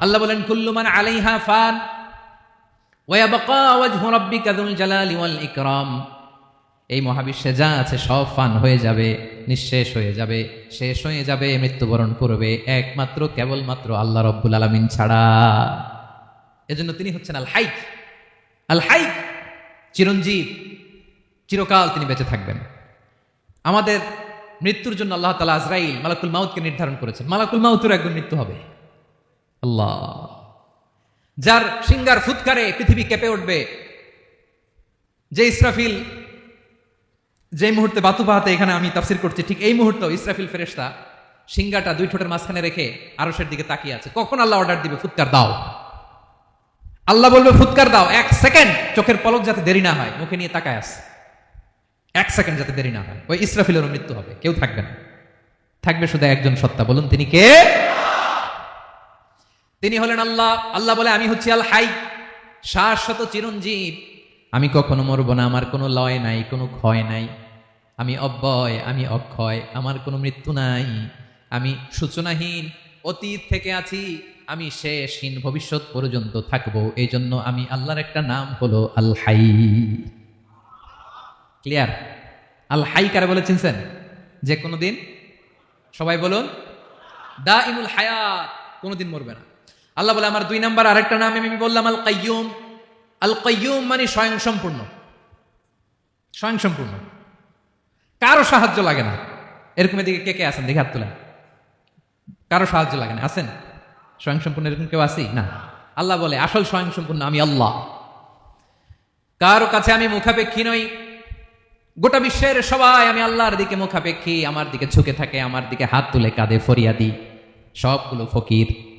আল্লাহ বলেন কুল্লুমান আলাইহা ফান ইকরাম। এই মহাবিশ্বে যা আছে সব ফান হয়ে যাবে, নিঃশেষ হয়ে যাবে, শেষ হয়ে যাবে, মৃত্যুবরণ করবে, একমাত্র, কেবলমাত্র আল্লাহ রব্বুল আলামিন ছাড়া। এজন্য তিনি হচ্ছেন আল হাই আল হাই চিরঞ্জীব, চিরকাল তিনি বেঁচে থাকবেন। আমাদের মৃত্যুর জন্য আল্লাহ তালা আজরাইল মালাকুল মাউতকে নির্ধারণ করেছেন। মালাকুল মাউতের একদম মৃত্যু হবে। আল্লাহ। যার সিঙ্গার ফুৎকারে পৃথিবী কেঁপে উঠবে। যে ইসরাফিল, যে মুহূর্তে বাতু এখানে আমি তাফসির করছি, ঠিক এই মুহূর্তে ইসরাফিল ফেরেশতা সিঙ্গাটা দুই ঠোঁটের মাঝখানে রেখে আরশের দিকে তাকিয়ে আছে। কখন আল্লাহ অর্ডার দিবে? ফুৎকার দাও। আল্লাহ বলবে, ফুৎকার দাও। এক সেকেন্ড চোখের পলক যাতে দেরি না হয়, মুখে নিয়ে তাকায় আছে এক সেকেন্ড যাতে দেরি না হয়। ওই ইসরাফিলেরও মৃত্যু হবে। কেউ থাকবে না। থাকবে শুধু একজন সত্তা। বলুন, তিনি কে? তিনি হলেন আল্লাহ। আল্লাহ বলে, আমি হচ্ছি আল হাই, শাশ্বত চিরঞ্জীব। আমি কখনো মরব না, আমার কোনো লয় নাই, কোনো ক্ষয় নাই। আমি অব্যয়, আমি অক্ষয়, আমার কোনো মৃত্যু নাই। আমি সূচনাহীন, অতীত থেকে আছি। আমি শেষহীন, ভবিষ্যৎ পর্যন্ত থাকব। এই জন্য আমি আল্লাহর একটা নাম হলো আল হাই। ক্লিয়ার আল হাই কারে বলে চিনছেন? যে কোনো দিন সবাই বলুন দা ইমুল হায়াত কোনোদিন মরবে না। আল্লাহ বলে, আমার দুই নাম্বার আরেকটা নাম আমি বললাম আল কাইয়ুম আল কাইয়ুম মানে স্বয়ং সম্পূর্ণ স্বয়ং সম্পূর্ণ কারও সাহায্য লাগে না। এরকম এদিকে কে কে আছেন? দেখে হাত তোলেন। কারও সাহায্য লাগে না। আছেন? স্বয়ং সম্পূর্ণ এরকম কেউ আসি না। আল্লাহ বলে, আসল স্বয়ং সম্পূর্ণ আমি আল্লাহ। কারও কাছে আমি মুখাপেক্ষী নই। গোটা বিশ্বের সবাই আমি আল্লাহর দিকে মুখাপেক্ষী। আমার দিকে ঝুঁকে থাকে, আমার দিকে হাত তুলে কাঁধে ফরিয়াদি। সবগুলো ফকির।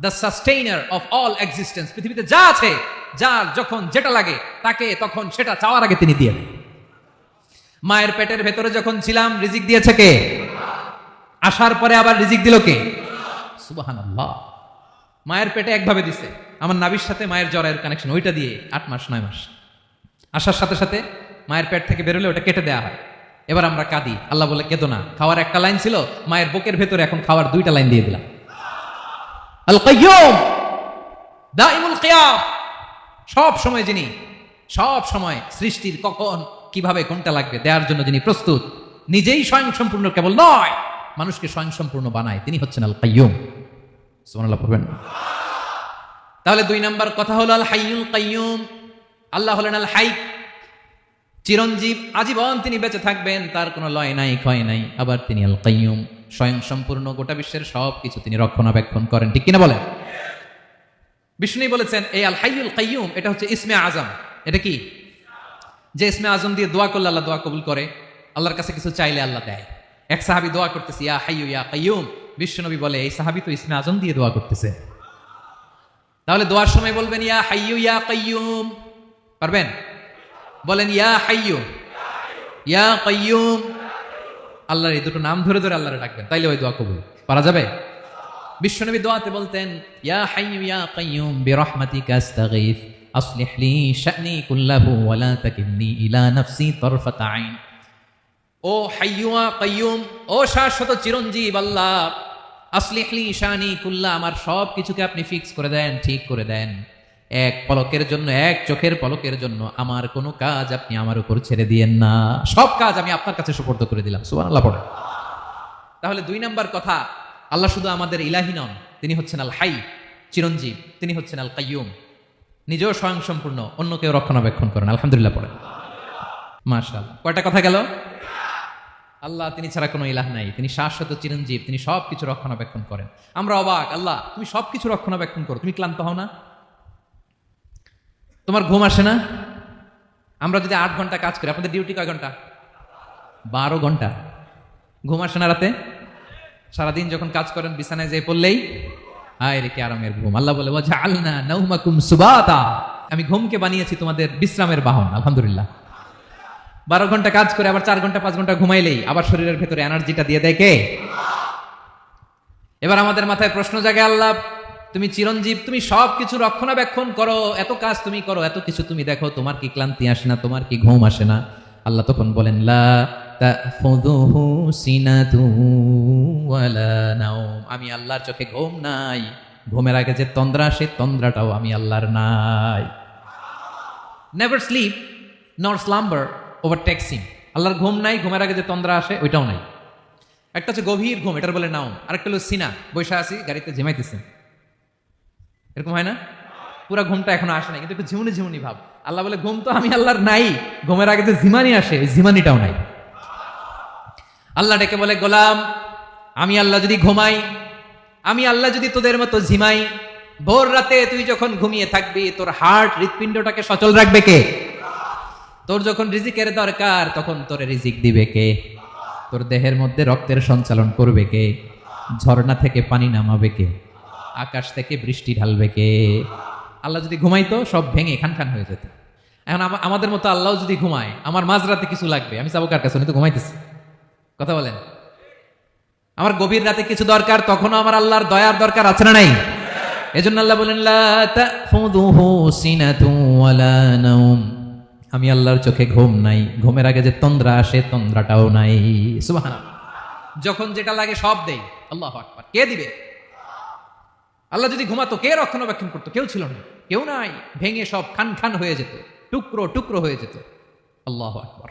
The sustainer of all existence পৃথিবীতে যা আছে যার যখন যেটা লাগে, তাকে তখন সেটা চাওয়ার আগে তিনি দিয়ে মায়ের পেটের ভেতরে যখন ছিলাম, রিজিক দিয়েছে কে? আসার পরে আবার রিজিক দিল কে? সুবহানাল্লাহ। মায়ের পেটে একভাবে দিছে। আমার নাবির সাথে মায়ের জরায়ের কানেকশন ওইটা দিয়ে আট মাস, নয় মাস। আসার সাথে সাথে মায়ের পেট থেকে বেরোলে ওটা কেটে দেওয়া হয়। এবার আমরা কাঁদি। আল্লাহ বলে, কেঁদো না। খাওয়ার একটা লাইন ছিল, মায়ের বুকের ভেতরে এখন খাওয়ার দুইটা লাইন দিয়ে দিলাম। আল কাইয়ুম দাইমুল কিয়াম সব সময় যিনি, সব সময় সৃষ্টির কখন, কীভাবে, কোনটা লাগবে দেওয়ার জন্য যিনি প্রস্তুত, নিজেই স্বয়ং সম্পূর্ণ কেবল নয়, মানুষকে স্বয়ং সম্পূর্ণ বানায়, তিনি হচ্ছেন আল কাইয়ুম সুবহানাল্লাহ তাহলে দুই নাম্বার কথা হলো আল হাইয়ুল কাইয়ুম, আল্লাহ হলেন আল হাই চিরঞ্জীব, আজীবন তিনি বেঁচে থাকবেন, তার কোনো লয় নাই, ক্ষয় নাই, আবার তিনি আল কাইয়ুম স্বয়ং সম্পূর্ণ গোটা বিশ্বের সব কিছু তিনি রক্ষণাবেক্ষণ করেন। ঠিক কিনা বলেন? বিষ্ণু বলেছেন, এই আল হাইয়ুল কাইয়ুম, এটা হচ্ছে ইসমে আজম। এটা কি? যে ইসমে আজম দিয়ে দোয়া করলে আল্লাহ দোয়া কবুল করে, আল্লাহর কাছে কিছু চাইলে আল্লাহ দেয়। এক সাহাবি দোয়া করতেছে, ইয়া হাইয়ু, ইয়া কাইয়ুম। বিশ্বনবী বলে, এই সাহাবি তো ইসমে আজম দিয়ে দোয়া করতেছে। তাহলে দোয়ার সময় বলবেন, ইয়া হাইয়ু, ইয়া কাইয়ুম। পারবেন? বলেন, ইয়া হাইয়ু, ইয়া কাইয়ুম। আল্লাহর এই দুটো নাম ধরে ধরে আল্লাহরে ডাকবেন। তাইলে ওই দোয়া কবুল। পারা যাবে? বিশ্বনবী দোয়াতে বলতেন, ইয়া হাইয়ু ইয়া কাইয়ুম বিরহমাতিকা আস্তাগীথ আসলিহ লি শা'নি কুল্লাহু ওয়া লা তাকিলনি ইলা নাফসি তারফাতা আইন। ও হাইয়ুয়া কাইয়ুম, ও শাশ্বত চিরঞ্জীব আল্লাহ, আসলিহ লি শা'নি কুল্লা আমার সব কিছুকে আপনি ফিক্স করে দেন, ঠিক করে দেন। এক পলকের জন্য, এক চোখের পলকের জন্য আমার কোনো কাজ আপনি আমার উপর ছেড়ে দিয়েন না। সব কাজ আমি আপনার কাছে সুপর্দ করে দিলাম। সুবান আল্লাহ পড়ে তাহলে দুই নাম্বার কথা, আল্লাহ শুধু আমাদের ইলাহি নন, তিনি হচ্ছেন আল হাই, চিরঞ্জীব, তিনি হচ্ছেন আল কাইয়ুম। নিজেও স্বয়ং সম্পূর্ণ, অন্য কেউ রক্ষণাবেক্ষণ করেন আলহামদুলিল্লাহ পড়েন। মার্শাল কয়টা কথা গেল? আল্লাহ, তিনি ছাড়া কোনো ইলাহ নাই। তিনি শাশ্বত চিরঞ্জীব, তিনি সব কিছু রক্ষণাবেক্ষণ করেন। আমরা অবাক, আল্লাহ, তুমি সব কিছু রক্ষণাবেক্ষণ করো, তুমি ক্লান্ত হও না? তোমার ঘুম আসে না? আমরা যদি আট ঘণ্টা কাজ করি, আপনাদের ডিউটি কয় ঘণ্টা? বারো ঘণ্টা। ঘুম আসে না রাতে? সারাদিন যখন কাজ করেন, বিছানায় যেয়ে পড়লেই আয় রে, কি আরামের ঘুম। আল্লাহ বলে আলনা নৌমাকুম সুবাতা। আমি ঘুমকে বানিয়েছি তোমাদের বিশ্রামের বাহন, আলহামদুলিল্লাহ। বারো ঘণ্টা কাজ করে, আবার চার ঘণ্টা, পাঁচ ঘণ্টা ঘুমাইলেই, আবার শরীরের ভেতরে এনার্জিটা দিয়ে দেয় কে? এবার আমাদের মাথায় প্রশ্ন জাগে, আল্লাহ তুমি চিরঞ্জীব, তুমি সব কিছু রক্ষণাবেক্ষণ করো, এত কাজ তুমি করো, এত কিছু তুমি দেখো, তোমার কি ক্লান্তি আসে না, তোমার কি ঘুম আসে না? আল্লাহ তখন বলেন, লা আমি আল্লাহর চোখে ঘুম নাই। ঘুমের আগে যে তন্দ্রা সে তন্দ্রাটাও আমি আল্লাহর নাই। Never sleep nor slumber over taxing আল্লাহর ঘুম নাই, ঘুমের আগে যে তন্দ্রা আসে, ওইটাও নাই। একটা হচ্ছে গভীর ঘুম, এটার বলে নাও আরেকটা হলো সিনা। বৈশা আছি, গাড়িতে ঝিমাইতেছেন এরকম হয় না? পুরা ঘুমটা এখনও আসে নাই, কিন্তু একটু ঝিমুনি ঝিমুনি ভাব। আল্লাহ বলে, ঘুম তো আমি আল্লাহর নাই, ঘুমের আগে যে ঝিমানি আসে ওই ঝিমানিটাও নাই। আল্লাহ ডেকে বলে, গোলাম, আমি আল্লাহ যদি ঘুমাই, আমি আল্লাহ যদি তোদের মতো ঝিমাই, ভোর রাতে তুই যখন ঘুমিয়ে থাকবি, তোর হার্ট হৃৎপিণ্ডটাকে সচল রাখবে কে? তোর যখন রিজিকের দরকার, তখন তোর রিজিক দিবে কে? তোর দেহের মধ্যে রক্তের সঞ্চালন করবে কে? ঝর্ণা থেকে পানি নামাবে কে? আকাশ থেকে বৃষ্টি ঢালবে কে? আল্লাহ যদি ঘুমাইতো, সব ভেঙে খান খান হয়ে যেত। এখন আমাদের মতো আল্লাহ যদি ঘুমায়, আমার মাঝরাতে কিছু লাগবে। আমি যাব কার কাছে? উনি তো ঘুমাইতেছি। কথা বলেন। আমার গভীর রাতে কিছু দরকার, তখনও আমার আল্লাহর দয়ার দরকার আছে না নাই? এজন্য আল্লাহ বলেন আমি আল্লাহর চোখে ঘুম নাই। ঘুমের আগে যে তন্দ্রা আসে, তন্দ্রাটাও নাই। যখন যেটা লাগে সব দেই। আল্লাহ আকবার। কে দিবে? আল্লাহ যদি ঘুমাতো, কে রক্ষণাবেক্ষণ করতো? কেউ ছিল না। কেউ নাই। ভেঙে সব খান খান হয়ে যেত। টুকরো টুকরো হয়ে যেত। আল্লাহ আকবার।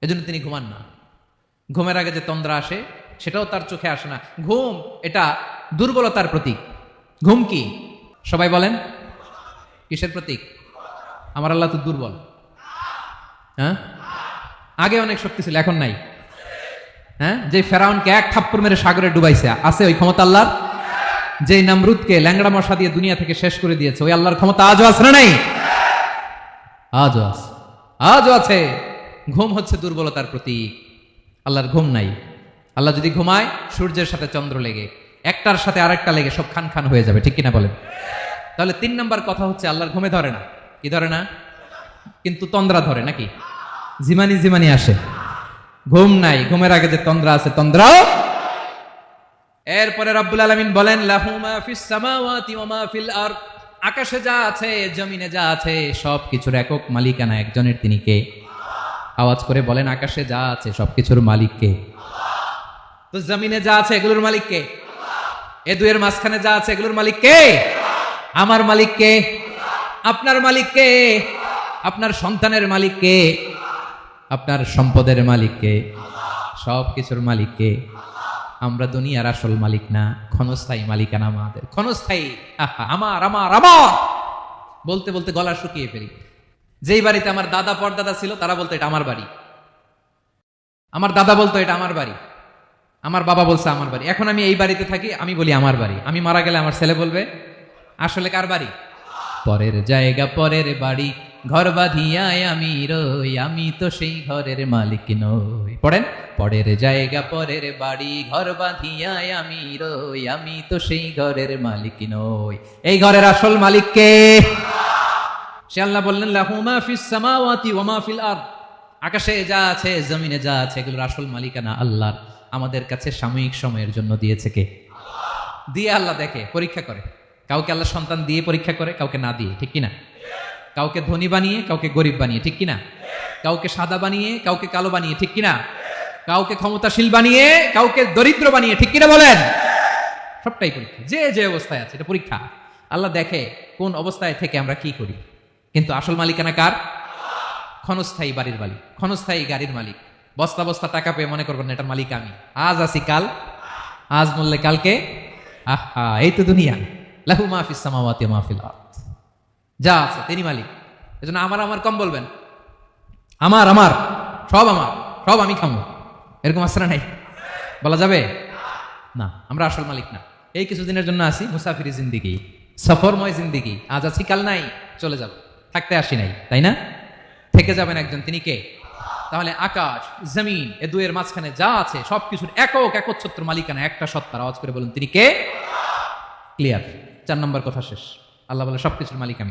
এজন্য তিনি ঘুমান না। ঘুমের আগে যে তন্দ্রা আসে, সেটাও তার চোখে আসে না। ঘুম, এটা দুর্বলতার প্রতীক। ঘুম কি? সবাই বলেন, কিসের প্রতীক? আমার আল্লাহ তো দুর্বল। হ্যাঁ? আগে অনেক শক্তি ছিল, এখন নাই। হ্যাঁ? যে ফেরাউনকে এক থাপ্পড় মেরে সাগরে ডুবাইছে, আছে ওই ক্ষমতা আল্লাহর? যে নামরুদকে ল্যাংড়া মশা দিয়ে দুনিয়া থেকে শেষ করে দিয়েছে, ওই আল্লাহর ক্ষমতা আজও আছে না নাই? আজও আছে। আজও আছে। ঘুম হচ্ছে দুর্বলতার প্রতি আল্লাহর ঘুম নাই। আল্লাহ যদি ঘুমায়, সূর্যের সাথে চন্দ্র লেগে, একটার সাথে আরেকটা লেগে সব খান খান হয়ে যাবে, ঠিক কিনা বলেন? তাহলে তিন নম্বর কথা হচ্ছে, আল্লাহর ঘুমে ধরে না। কি ধরে না? কিন্তু তন্দ্রা ধরে নাকি? জিমানি জিমানি আসে। ঘুম নাই। ঘুমের আগে যে তন্দ্রা আছে, তন্দ্রাও এরপরে রব্বুল আলামিন বলেন আকাশে যা আছে, জমিনে যা আছে সব কিছুর একক মালিকানা একজনের তিনি কে? আওয়াজ করে বলেন, আকাশে যা আছে, সবকিছুর মালিক কে? তো জমিনে যা আছে, এগুলোর মালিক কে? এ দুয়ের মাঝখানে যা আছে, এগুলোর মালিক কে? আমার মালিক কে? আপনার মালিক কে? আপনার সন্তানের মালিক কে? আপনার সম্পদের মালিক কে? সব কিছুর মালিক কে? আমরা দুনিয়ার আসল মালিক না ক্ষণস্থায়ী মালিকানা আমাদের। ক্ষণস্থায়ী আহা, আমার আমার আমার! বলতে বলতে গলা শুকিয়ে ফেলি। যেই বাড়িতে আমার দাদা পরদাদা ছিল তারা বলতো এটা আমার বাড়ি। আমার দাদা বলতো এটা আমার বাড়ি। আমার বাবা বলছে আমার বাড়ি। এখন আমি এই বাড়িতে থাকি আমি বলি আমার বাড়ি। আমি মারা গেলে আমার ছেলে বলবে আসলে কার বাড়ি? পরের জায়গা পরের বাড়ি। ঘর বাঁধিয়ায় আমি রই, আমি তো সেই ঘরের মালিক নই। পড়েন? পরের জায়গা, পরের বাড়ি, ঘর বাঁধিয়ায় আমি রই, আমি তো সেই ঘরের মালিক নই। এই ঘরের আসল মালিক কে? সে আল্লাহ বললেন, লাহু মা ফিস সামাওয়াতি ওয়া মা ফিল আরদ। আকাশে যা আছে, জমিনে যা আছে, এগুলোর আসল মালিকানা আল্লাহর। আমাদের কাছে সাময়িক সময়ের জন্য দিয়েছে কে? দিয়ে আল্লাহ দেখে, পরীক্ষা করে। কাউকে আল্লাহ সন্তান দিয়ে পরীক্ষা করে, কাউকে না দিয়ে, ঠিক কিনা? কাউকে ধনী বানিয়ে, কাউকে গরিব বানিয়ে, ঠিক কিনা? কাউকে সাদা বানিয়ে, কাউকে কালো বানিয়ে, ঠিক কিনা? কাউকে ক্ষমতাশীল বানিয়ে, কাউকে দরিদ্র বানিয়ে, ঠিক কিনা বলেন? সবটাই পরীক্ষা। যে যে অবস্থায় আছে, এটা পরীক্ষা। আল্লাহ দেখে কোন অবস্থায় থেকে আমরা কি করি। কিন্তু আসল মালিকানা কার? ক্ষণস্থায়ী বাড়ির মালিক, ক্ষণস্থায়ী গাড়ির মালিক। বস্তা বস্তা টাকা পেয়ে মনে করবেন এটার মালিক আমি। আজ আসি কাল, আজ বললে কালকে? আহা, এই তো দুনিয়া। লাহু মাহফিস সামাওয়াতি ওয়া মাহফিল যা আছে, তিনি মালিক। এজন্য আমার আমার, কম বলবেন। আমার আমার, সব আমার, সব আমি খামো। এরকম আসরা নাই। বলা যাবে? না, আমরা আসল মালিক না। এই কিছুদিনের জন্য আসি, মুসাফিরি জিন্দিগি, সফরময় জিন্দিগি। আজ আছি, কাল নাই, চলে যাব। থাকতে আসি নাই, তাই না? থেকে যাবেন একজন, তিনি কে? তাহলে আকাশ, জমিন, এ দুয়ের মাঝখানে যা আছে, সবকিছুর একক, একচ্ছত্র মালিকানা, একটা সত্তার আওয়াজ করে বলুন, তিনি কে? ক্লিয়ার। চার নম্বর কথা শেষ। আল্লাহ বলে, সবকিছুর মালিক আমি।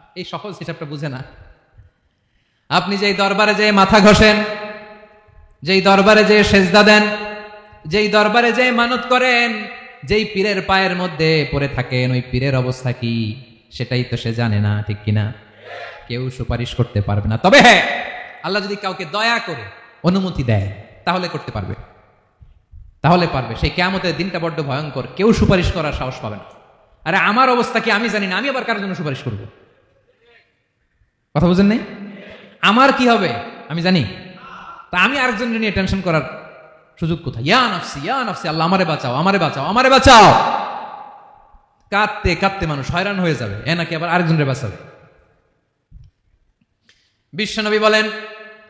এই সহজ হিসাবটা বুঝে না। আপনি যেই দরবারে যেয়ে মাথা ঘষেন, যেই দরবারে যেয়ে সেজদা দেন, যেই দরবারে যেয়ে মানত করেন, যেই পীরের পায়ের মধ্যে পড়ে থাকেন, ওই পীরের অবস্থা কি? সেটাই তো সে জানে না, ঠিক কিনা কেউ সুপারিশ করতে পারবে না। তবে হ্যাঁ আল্লাহ যদি কাউকে দয়া করে অনুমতি দেয়, তাহলে করতে পারবে। তাহলে পারবে। সেই কেয়ামতের দিনটা বড্ড ভয়ঙ্কর। কেউ সুপারিশ করার সাহস পাবে না। আরে আমার অবস্থা কি আমি জানি না, আমি আবার কারোর জন্য সুপারিশ করব? কথা বুঝেন নাই? আমার কি হবে? আমি জানি। তা আমি আরেকজনের নিয়ে টেনশন করার সুযোগ কোথায়? ইয়া নাফসি ইয়া নাফসি, আল্লাহ আমারে বাঁচাও আমারে বাঁচাও আমারে বাঁচাও। কাঁদতে কাঁদতে মানুষ হয়রান হয়ে যাবে। এ নাকি আবার আরেকজনের বাঁচাবে? বিশ্বনবী বলেন,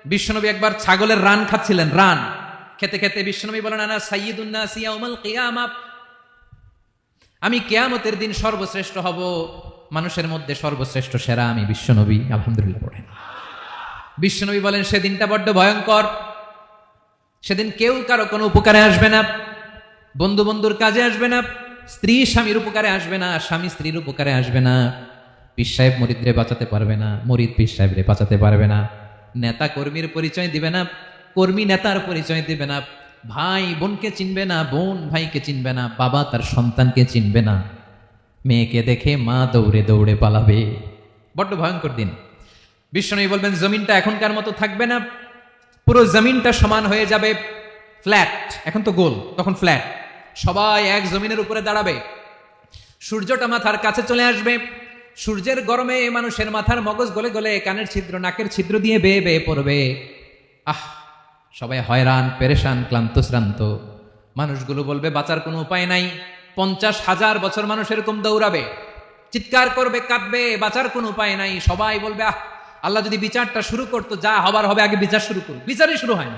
বিশ্বনবী একবার ছাগলের রান খাচ্ছিলেন, রান। খেতে খেতে বিশ্বনবী বলেন, আনা সাইয়্যিদুন্না সিয়াউমাল কিয়ামা। আমি কেয়ামতের দিন সর্বশ্রেষ্ঠ হব। মানুষের মধ্যে সর্বশ্রেষ্ঠ সেরা আমি বিশ্বনবী, আলহামদুলিল্লাহ পড়েন। বিশ্বনবী বলেন, সেদিনটা বড্ড ভয়ঙ্কর। সেদিন কেউ কারও কোনো উপকারে আসবে না, বন্ধু বন্ধুর কাজে আসবে না, স্ত্রী স্বামীর উপকারে আসবে না, স্বামী স্ত্রীর উপকারে আসবে না। পীর সাহেব মরিদরে বাঁচাতে পারবে না, মরিদ পীর সাহেবরে বাঁচাতে পারবে না। নেতা কর্মীর পরিচয় দিবে না, কর্মী নেতার পরিচয় দিবে না। ভাই বোনকে চিনবে না, বোন ভাইকে চিনবে না, বাবা তার সন্তানকে চিনবে না। মেয়েকে দেখে মা দৌড়ে দৌড়ে পালাবে। বড্ড ভয়ঙ্কর দিন। বিষ্ণনবী বলবেন, জমিনটা এখনকার মতো থাকবে না। পুরো জমিনটা সমান হয়ে যাবে ফ্ল্যাট। এখন তো গোল, তখন ফ্ল্যাট। সবাই এক জমিনের উপরে দাঁড়াবে। সূর্যটা মাথার কাছে চলে আসবে। সূর্যের গরমে মানুষের মাথার মগজ গলে গলে কানের ছিদ্র, নাকের ছিদ্র দিয়ে বেয়ে বেয়ে পড়বে। আহ, সবাই হয়রান, পেরেশান ক্লান্ত শ্রান্ত মানুষগুলো বলবে, বাঁচার কোনো উপায় নাই। পঞ্চাশ হাজার বছর মানুষ এরকম দৌড়াবে, চিৎকার করবে, কাঁদবে, বাঁচার কোনো উপায় নাই, সবাই বলবে, আহ, আল্লাহ যদি বিচারটা শুরু করতো, যা হবার হবে, আগে বিচার শুরু করুক। বিচারই শুরু হয় না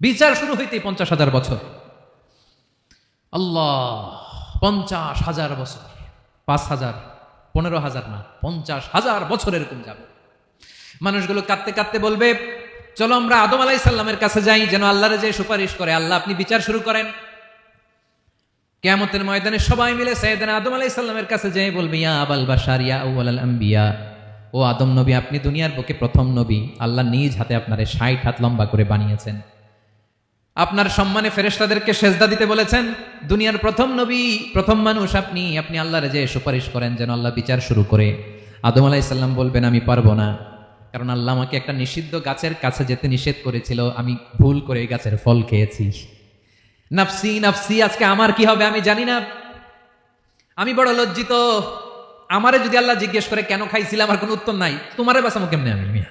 বিচার শুরু হইতেই পঞ্চাশ হাজার বছর। আল্লাহ, পঞ্চাশ হাজার বছর, পাঁচ হাজার, পনেরো হাজার না, পঞ্চাশ হাজার বছর এরকম যাবে। মানুষগুলো কাঁদতে কাঁদতে বলবে, চলো আমরা আদম আলাই সাল্লামের কাছে যাই, যেন আল্লাহরে যে সুপারিশ করে, আল্লাহ আপনি বিচার শুরু করেন। কেয়ামতের ময়দানে সবাই মিলে সৈয়দান আদম আলাই সাল্লামের কাছে যেয়ে বলবে, ইয়া আবাল বাশার, ইয়া আল আম্বিয়া। ও আদম নবী, আপনি দুনিয়ার বুকে প্রথম নবী। আল্লাহ নিজ হাতে আপনারে ষাট হাত লম্বা করে বানিয়েছেন। আপনার সম্মানে ফেরেশতাদেরকে সেজদা দিতে বলেছেন, দুনিয়ার প্রথম নবী, প্রথম মানুষ আপনি। আপনি আল্লাহরে যে সুপারিশ করেন যেন আল্লাহ বিচার শুরু করে। আদম আলাইসাল্লাম বলবেন, আমি পারব না। কারণ আল্লাহ আমাকে একটা নিষিদ্ধ গাছের কাছে যেতে নিষেধ করেছিল। আমি ভুল করে গাছের ফল খেয়েছি। নাফসি নাফসি, আজকে আমার কি হবে আমি জানি না। আমি বড় লজ্জিত। আমারে যদি আল্লাহ জিজ্ঞেস করে, কেন খাইছিলাম? আমার কোনো উত্তর নাই। তোমারে বাঁচামো কেমনে আমি? মিয়া?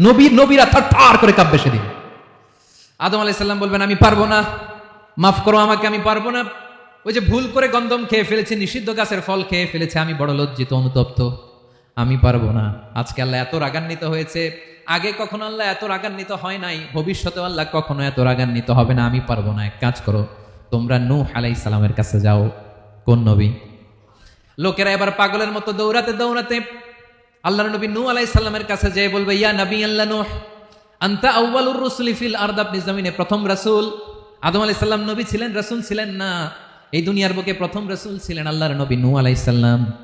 নবী নবীরা থার থার করে কাঁপবে সেদিন। আদম আলাইসাল্লাম বলবেন, আমি পারব না। মাফ করো আমাকে, আমি পারব না। ওই যে ভুল করে গন্ধম খেয়ে ফেলেছি, নিষিদ্ধ গাছের ফল খেয়ে ফেলেছে, আমি বড় লজ্জিত, অনুতপ্ত। আমি পারব না। আজকে আল্লাহ এত রাগান্বিত হয়েছে। আগে কখনো আল্লাহ এত রাগান্বিত হয় নাই। ভবিষ্যতে আল্লাহ কখনো এত রাগান্বিত হবে না। আমি পারব না। এক কাজ করো, তোমরা নূহ আলাই সালামের কাছে যাও। কোন নবী? লোকেরা এবার পাগলের মতো দৌড়াতে দৌড়াতে আল্লাহ নবী নূহ আলাই সাল্লামের কাছে যেয়ে বলবে, ইয়া নবী আল্লাহ নূহ, আন্তা আউ্বালুর রসুলি ফিল আরদ, আপনি জমিনে প্রথম রাসূল। আদম আলাইহিস সালাম নবী ছিলেন, রাসূল ছিলেন না। এই দুনিয়ার বুকে প্রথম রাসূল ছিলেন আল্লাহর নবী নূহ আলাইহিস সালাম।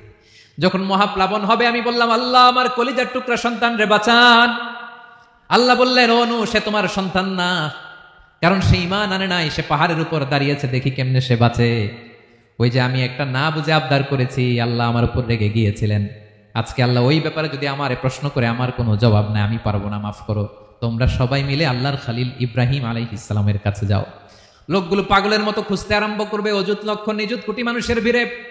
যখন মহাপ্লাবন হবে, আমি বললাম, আল্লাহ, আমার কলিজার টুকরা সন্তান রে, বাঁচান। আল্লাহ বললেন, ও নু সে তোমার সন্তান না, কারণ সে ইমান আনে নাই, সে পাহাড়ের উপর দাঁড়িয়েছে, দেখি কেমনে সে বাঁচে। ওই যে আমি একটা না বুঝে আবদার করেছি, আল্লাহ আমার উপর রেগে গিয়েছিলেন। আজকে আল্লাহ ওই ব্যাপারে যদি আমার প্রশ্ন করে, আমার কোনো জবাব নাই, আমি পারব না, মাফ করো। তোমরা সবাই মিলে আল্লাহর খালিল ইব্রাহিম আলাই ইসলামের কাছে যাও। লোকগুলো পাগলের মতো খুঁজতে আরম্ভ করবে, অযুত, লক্ষ, নিযুত, কোটি মানুষের ভিড়ে।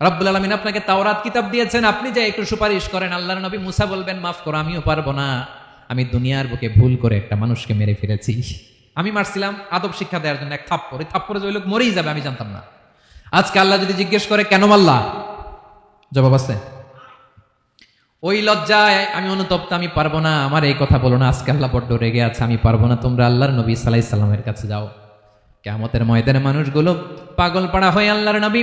রব্বুল আলমিন আপনাকে তাওরাত কিতাব দিয়েছেন, আপনি যে একটু সুপারিশ করেন, আল্লাহর নবী মুসা বলবেন, মাফ করো, আমিও পারব না। আমি দুনিয়ার বুকে ভুল করে একটা মানুষকে মেরে ফেলেছি। আমি মারছিলাম, আদব শিক্ষা দেওয়ার জন্য এক থাপ্পড়। থাপ্পড়ে যে লোক মরেই যাবে, আমি জানতাম না। আজকে আল্লাহ যদি জিজ্ঞেস করে, কেন মারলা? জবাব আছে, ওই লজ্জায় আমি অনুতপ্ত, আমি পারব না। আমার এই কথা বলো না, আজকে আল্লাহ বড্ড রেগে আছে, আমি পারব না। তোমরা আল্লাহর নবী সালাই সাল্লামের কাছে যাও। কেমতের ময়দানে মানুষগুলো পাগল পাড়া হয়ে আল্লাহর নবী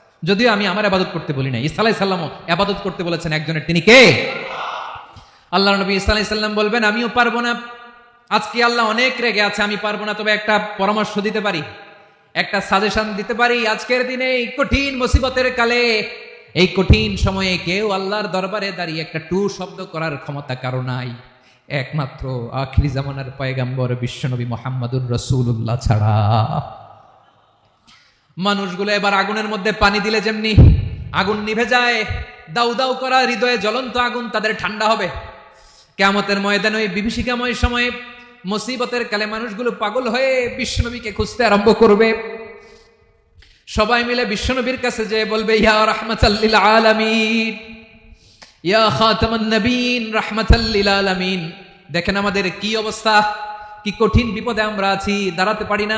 যদিও আমি আমার আবাদত করতে বলি না ইসা আলাই সাল্লামও আবাদত করতে বলেছেন একজনের। তিনি কে? আল্লাহ নবী ইসা আলাই সাল্লাম বলবেন, আমিও পারব না। আজকে আল্লাহ অনেক রেগে আছে, আমি পারব না। তবে একটা পরামর্শ দিতে পারি, একটা সাজেশন দিতে পারি। আজকের দিনে এই কঠিন মুসিবতের কালে, এই কঠিন সময়ে কেউ আল্লাহর দরবারে দাঁড়িয়ে একটা টু শব্দ করার ক্ষমতা কারও নাই। একমাত্র আখিরি জামানার পয়গাম্বর বিশ্বনবী মোহাম্মদুর রসুল্লাহ ছাড়া। মানুষগুলো এবার আগুনের মধ্যে পানি দিলে যেমনি আগুন নিভে যায়, দাউ দাউ করা হৃদয়ে জ্বলন্ত আগুন তাদের ঠান্ডা হবে। কেমতের ময়দানে ওই বিভীষিকাময় সময়ে মুসিবতের কালে মানুষগুলো পাগল হয়ে বিশ্বনবীকে খুঁজতে আরম্ভ করবে। সবাই মিলে বিশ্বনবীর কাছে যে বলবে, ইয়া রহমতাল্লিল আলামিন, ইয়া খাতামান নবীন রহমতাল্লিল আলামিন। দেখেন আমাদের কি অবস্থা, কি কঠিন বিপদে আমরা আছি, দাঁড়াতে পারি না।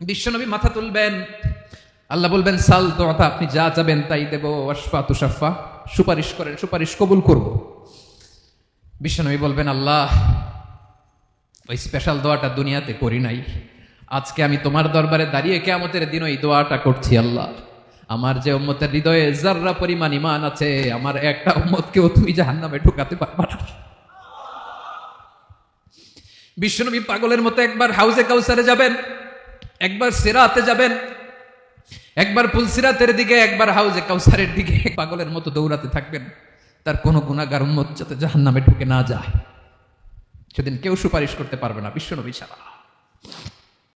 বিশ্বনবী মাথা তুলবেন। আল্লাহ বলবেন, সাল তো দোয়াটা আপনি যা যাবেন তাই দেব। অশফা তুষাফা সুপারিশ করেন, সুপারিশ কবুল করব। বিশ্বনবী বলবেন, আল্লাহ, ওই স্পেশাল দোয়াটা দুনিয়াতে করি নাই। আজকে আমি তোমার দরবারে দাঁড়িয়ে কেমতের দিন ওই দোয়াটা করছি, আল্লাহ। আমার যে উম্মতের হৃদয়ে জাররা পরিমাণ ইমান আছে, আমার একটা উম্মতকেও তুমি জাহান্নামে ঢুকাতে পারবা না। বিশ্বনবী পাগলের মতো একবার হাউজে কাউসারে যাবেন। একবার সেরাতে যাবেন, একবার পুলসিরাতের দিকে, একবার হাউজে কাউসারের দিকে। পাগলের মতো দৌড়াতে থাকবেন, তার কোনো গুণাগার উন্মত যাতে জাহান নামে ঢুকে না যায়। সেদিন কেউ সুপারিশ করতে পারবে না, বিশ্বনবী ছাড়া।